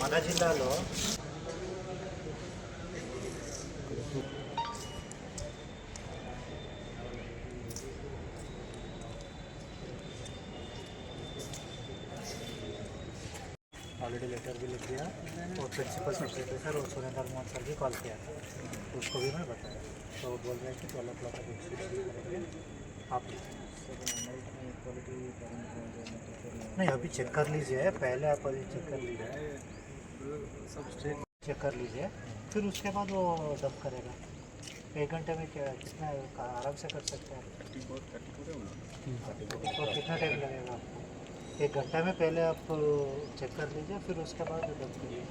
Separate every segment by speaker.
Speaker 1: మన జిల్లాలో already letter भी लिख दिया और प्रिंसिपल सेक्रेटरी सर और सुरेंद्र मोहन सर भी कॉल किया था उसको भी मैं बताया तो वो बोल रहे हैं कि ट्वेल्व ओ क्लॉक तक inspection करेंगे आप नहीं, अभी चेक कर लीजिए, पहले आप अभी चेक कर लीजिए। चेक कर लीजिए, फिर उसके बाद वो डब करेगा। एक घंटे में क्या, कितना, आराम से कर सकते हैं तो कितना टाइम लगेगा आपको? एक घंटे में पहले आप चेक कर लीजिए, फिर उसके बाद डब करिए।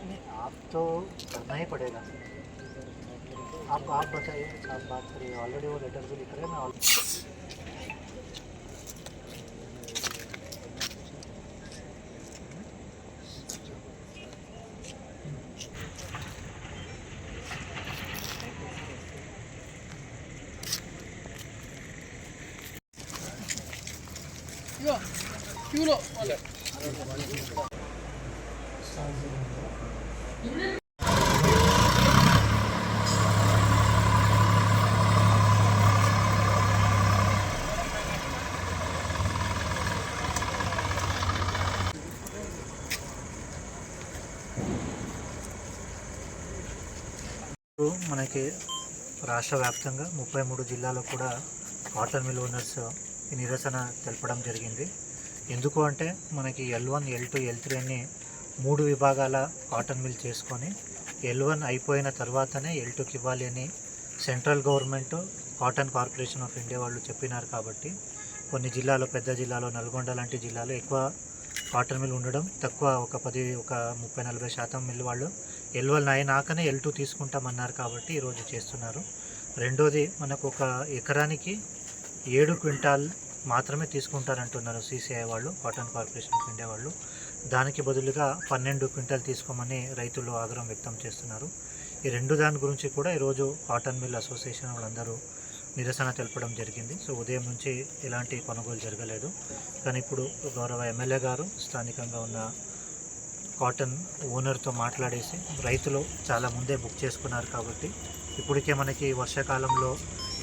Speaker 1: नहीं, आप तो करना ही पड़ेगा। आप आप बताइए आप बात करिए ऑलरेडी वो लेटर भी लिख रहे हैं मैं Chiulo! Chiulo! మనకి రాష్ట్ర వ్యాప్తంగా ముప్పై మూడు జిల్లాలో కూడా కాటన్ మిల్ ఓనర్స్ ఈ నిరసన తెలపడం జరిగింది. ఎందుకు అంటే మనకి L one L two L three అని మూడు విభాగాల కాటన్ మిల్ చేసుకొని ఎల్ వన్ అయిపోయిన తర్వాతనే ఎల్ టూకి ఇవ్వాలి అని central government cotton corporation of India వాళ్ళు చెప్పినారు కాబట్టి కొన్ని జిల్లాలో పెద్ద జిల్లాలో నల్గొండ లాంటి జిల్లాలో ఎక్కువ కాటన్ మిల్ ఉండడం తక్కువ ఒక పది ఒక ముప్పై నలభై శాతం మిల్ వాళ్ళు ఎల్ వన్ అయినాకనే ఎల్ టూ తీసుకుంటామన్నారు కాబట్టి ఈరోజు చేస్తున్నారు. రెండోది మనకు ఒక ఎకరానికి ఏడు క్వింటాల్ మాత్రమే తీసుకుంటారంటున్నారు సీసీఐ వాళ్ళు కాటన్ కార్పొరేషన్ ఆఫ్ ఇండియా వాళ్ళు. దానికి బదులుగా పన్నెండు క్వింటాల్ తీసుకోమని రైతులు ఆగ్రహం వ్యక్తం చేస్తున్నారు. ఈ రెండు దాని గురించి కూడా ఈరోజు కాటన్ మిల్ అసోసియేషన్ వాళ్ళందరూ నిరసన తెలపడం జరిగింది. సో ఉదయం నుంచి ఎలాంటి కొనుగోలు జరగలేదు. కానీ ఇప్పుడు గౌరవ ఎమ్మెల్యే గారు స్థానికంగా ఉన్న కాటన్ ఓనర్తో మాట్లాడేసి రైతులు చాలా ముందే బుక్ చేసుకున్నారు కాబట్టి ఇప్పటికే మనకి వర్షాకాలంలో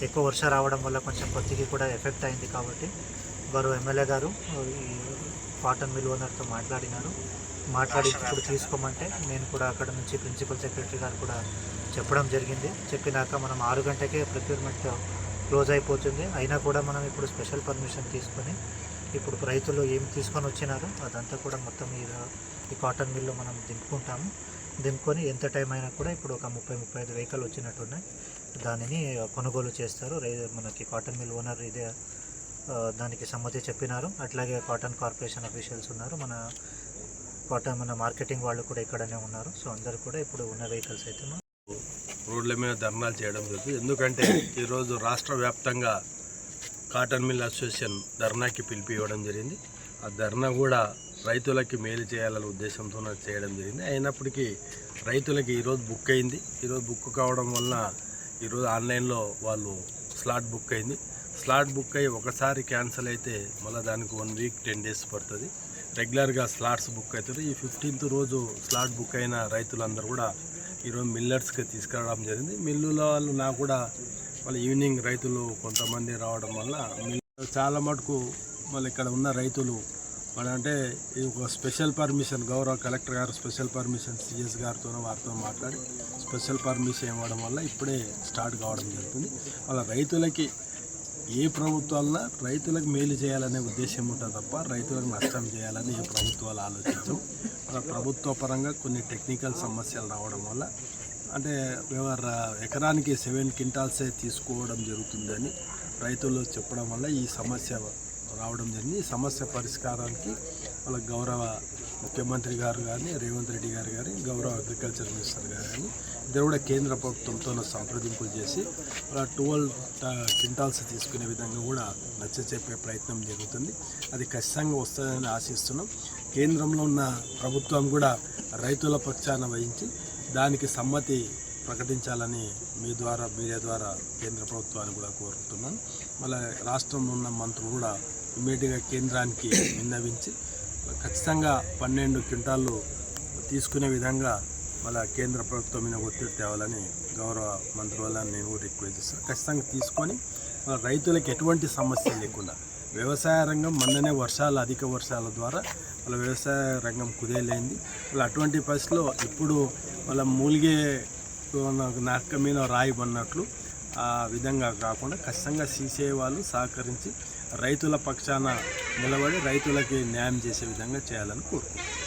Speaker 1: ఎక్కువ వర్ష రావడం వల్ల కొంచెం పత్తికి కూడా ఎఫెక్ట్ అయింది కాబట్టి గౌరవ ఎమ్మెల్యే గారు ఈ కాటన్ మిల్ ఓనర్తో మాట్లాడినారు. మాట్లాడి ఇప్పుడు తీసుకోమంటే నేను కూడా అక్కడ నుంచి ప్రిన్సిపల్ సెక్రటరీ గారు కూడా చెప్పడం జరిగింది. చెప్పినాక మనం ఆరు గంటకే ప్రొక్యూర్మెంట్ క్లోజ్ అయిపోతుంది. అయినా కూడా మనం ఇప్పుడు స్పెషల్ పర్మిషన్ తీసుకొని ఇప్పుడు రైతులు ఏం తీసుకొని వచ్చినారో అదంతా కూడా మొత్తం ఈ ఈ కాటన్ మిల్లో మనం దింపుకుంటాము. దింపుకొని ఎంత టైం అయినా కూడా ఇప్పుడు ఒక ముప్పై ముప్పై ఐదు వెహికల్ వచ్చినట్టున్నాయి. దానిని కొనుగోలు చేస్తారు. రై మనకి కాటన్ మిల్ ఓనర్ ఇదే దానికి సమ్మతి చెప్పినారు. అట్లాగే కాటన్ కార్పొరేషన్ అఫీషియల్స్ ఉన్నారు. మన కాటన్ మన మార్కెటింగ్ వాళ్ళు కూడా ఇక్కడనే ఉన్నారు. సో అందరు కూడా ఇప్పుడు ఉన్న వెహికల్స్ అయితే
Speaker 2: రోడ్ల మీద ధర్నాలు చేయడం జరుగుతుంది. ఎందుకంటే ఈరోజు రాష్ట్ర వ్యాప్తంగా కాటన్ మిల్ అసోసియేషన్ ధర్నాకి పిలిపి ఇవ్వడం జరిగింది. ఆ ధర్నా కూడా రైతులకి మేలు చేయాలనే ఉద్దేశంతో చేయడం జరిగింది. అయినప్పటికీ రైతులకి ఈరోజు బుక్ అయింది. ఈరోజు బుక్ కావడం వలన ఈరోజు ఆన్లైన్లో వాళ్ళు స్లాట్ బుక్ అయింది. స్లాట్ బుక్ అయ్యి ఒకసారి క్యాన్సిల్ అయితే మళ్ళీ దానికి వన్ వీక్ టెన్ డేస్ పడుతుంది. రెగ్యులర్గా స్లాట్స్ బుక్ అవుతుంది ఈ ఫిఫ్టీన్త్ రోజు స్లాట్ బుక్ అయిన రైతులందరూ కూడా ఈరోజు మిల్లర్స్కి తీసుకురావడం జరిగింది. మిల్లుల వాళ్ళు నాకు కూడా వాళ్ళ ఈవినింగ్ రైతులు కొంతమంది రావడం వల్ల చాలా మటుకు మళ్ళీ ఇక్కడ ఉన్న రైతులు మన అంటే ఇది ఒక స్పెషల్ పర్మిషన్ గౌరవ కలెక్టర్ గారు స్పెషల్ పర్మిషన్ సిఎస్ గారితో వారితో మాట్లాడి స్పెషల్ పర్మిషన్ ఇవ్వడం వల్ల ఇప్పుడే స్టార్ట్ కావడం జరుగుతుంది. వాళ్ళ రైతులకి ఏ ప్రభుత్వాలన్నా రైతులకు మేలు చేయాలనే ఉద్దేశం ఉంటుంది తప్ప రైతులకు నష్టం చేయాలని ఏ ప్రభుత్వాలు ఆలోచించవు. ప్రభుత్వ పరంగా కొన్ని టెక్నికల్ సమస్యలు రావడం వల్ల అంటే వ్యవహార ఎకరానికి సెవెన్ క్వింటాల్సే తీసుకోవడం జరుగుతుందని రైతులు చెప్పడం వల్ల ఈ సమస్య రావడం జరిగింది. ఈ సమస్య పరిష్కారానికి వాళ్ళ గౌరవ ముఖ్యమంత్రి గారు కానీ రేవంత్ రెడ్డి గారు కానీ గౌరవ అగ్రికల్చర్ మినిస్టర్ గారు కానీ ఇద్దరు కూడా కేంద్ర ప్రభుత్వంతో సంప్రదింపులు చేసి వాళ్ళ ట్వెల్వ్ క్వింటాల్స్ తీసుకునే విధంగా కూడా నచ్చ చెప్పే ప్రయత్నం జరుగుతుంది. అది ఖచ్చితంగా వస్తుందని ఆశిస్తున్నాం. కేంద్రంలో ఉన్న ప్రభుత్వం కూడా రైతుల పక్షాన వహించి దానికి సమ్మతి ప్రకటించాలని మీ ద్వారా మీడియా ద్వారా కేంద్ర ప్రభుత్వాన్ని కూడా కోరుతున్నాను మళ్ళీ రాష్ట్రంలో ఉన్న మంత్రులు కూడా ఇమీడియట్గా కేంద్రానికి విన్నవించి ఖచ్చితంగా పన్నెండు క్వింటాళ్ళు తీసుకునే విధంగా మళ్ళీ కేంద్ర ప్రభుత్వం మీద ఒత్తిడి తేవాలని గౌరవ మంత్రి వల్ల నేను రిక్వెస్ట్ చేస్తాను ఖచ్చితంగా తీసుకొని రైతులకు ఎటువంటి సమస్య లేకుండా వ్యవసాయ రంగం మొన్ననే వర్షాలు అధిక వర్షాల ద్వారా వాళ్ళ వ్యవసాయ రంగం కుదేలైంది. వాళ్ళ అటువంటి పరిస్థితిలో ఇప్పుడు వాళ్ళ మూలిగే నక్క మీద రాయి ఆ విధంగా కాకుండా ఖచ్చితంగా సీసీఐ వాళ్ళు సహకరించి రైతుల పక్షాన నిలబడి రైతులకి న్యాయం చేసే విధంగా చేయాలని కోరుకుంటున్నాను